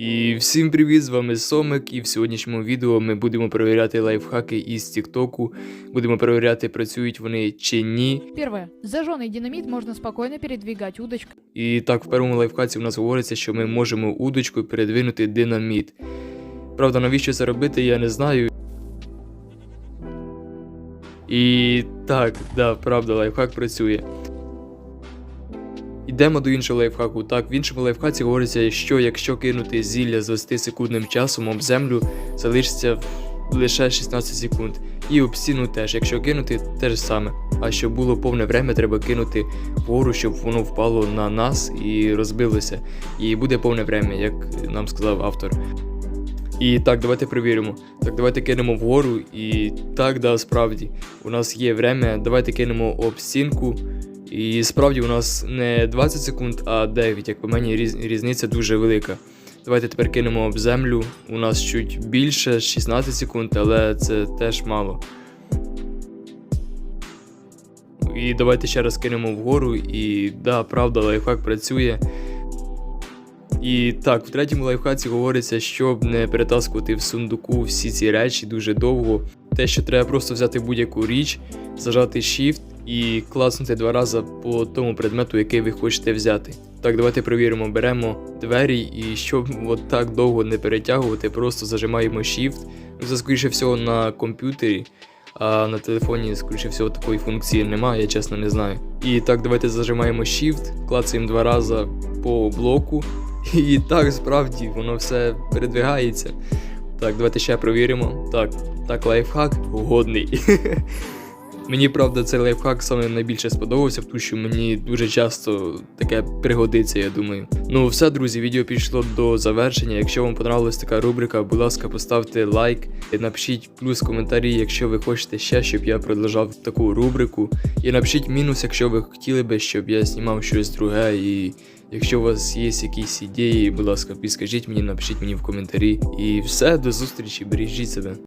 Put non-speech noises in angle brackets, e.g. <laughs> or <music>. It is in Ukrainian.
І всім привіт, з вами Сомик, і в сьогоднішньому відео ми будемо перевіряти лайфхаки із Тіктоку. Будемо перевіряти, працюють вони чи ні. Первое. Зажженный динамит можно спокойно передвигать удочкой. І так, в першому лайфхаці у нас говориться, що ми можемо удочкою передвинути динаміт. Правда, навіщо це робити, я не знаю. І так, да, правда, лайфхак працює. Йдемо до іншого лайфхаку. Так, в іншому лайфхаці говориться, що якщо кинути зілля з 20 секундним часом об землю, залишиться лише 16 секунд. І об стіну теж, якщо кинути, те ж саме. А щоб було повне время, треба кинути вгору, щоб воно впало на нас і розбилося. І буде повне время, як нам сказав автор. І так, давайте перевіримо. Так, давайте кинемо вгору. І так, да, справді. У нас є время. Давайте кинемо об стінку. І справді у нас не 20 секунд, а 9. Як по мені різ- різниця дуже велика. Давайте тепер кинемо об землю. У нас чуть більше 16 секунд, але це теж мало. І давайте ще раз кинемо вгору. І да, правда, лайфхак працює. І так, в третьому лайфхаці говориться, щоб не перетаскувати в сундуку всі ці речі дуже довго. Те, що треба просто взяти будь-яку річ, зажати Shift і класнути два рази по тому предмету, який ви хочете взяти. Так, давайте перевіримо, беремо двері і щоб от так довго не перетягувати, просто зажимаємо Shift. Ну, Це скоріше всього на комп'ютері, а на телефоні, скоріше всього, такої функції немає, я чесно не знаю. І так, давайте зажимаємо Shift, клацаємо два рази по блоку. <laughs> І так, справді, воно все передвигається. Так, давайте ще провіримо. Так, так, лайфхак годний. <laughs> Мені правда цей лайфхак саме найбільше сподобався, тому що мені дуже часто таке пригодиться, я думаю. Ну все, друзі, відео підійшло до завершення. Якщо вам понравилась така рубрика, будь ласка, поставте лайк, напишіть плюс коментарі, якщо ви хочете ще, щоб я продовжав таку рубрику. І напишіть мінус, якщо ви хотіли би, щоб я знімав щось друге. І якщо у вас є якісь ідеї, будь ласка, підскажіть мені, напишіть мені в коментарі. І все, до зустрічі, бережіть себе.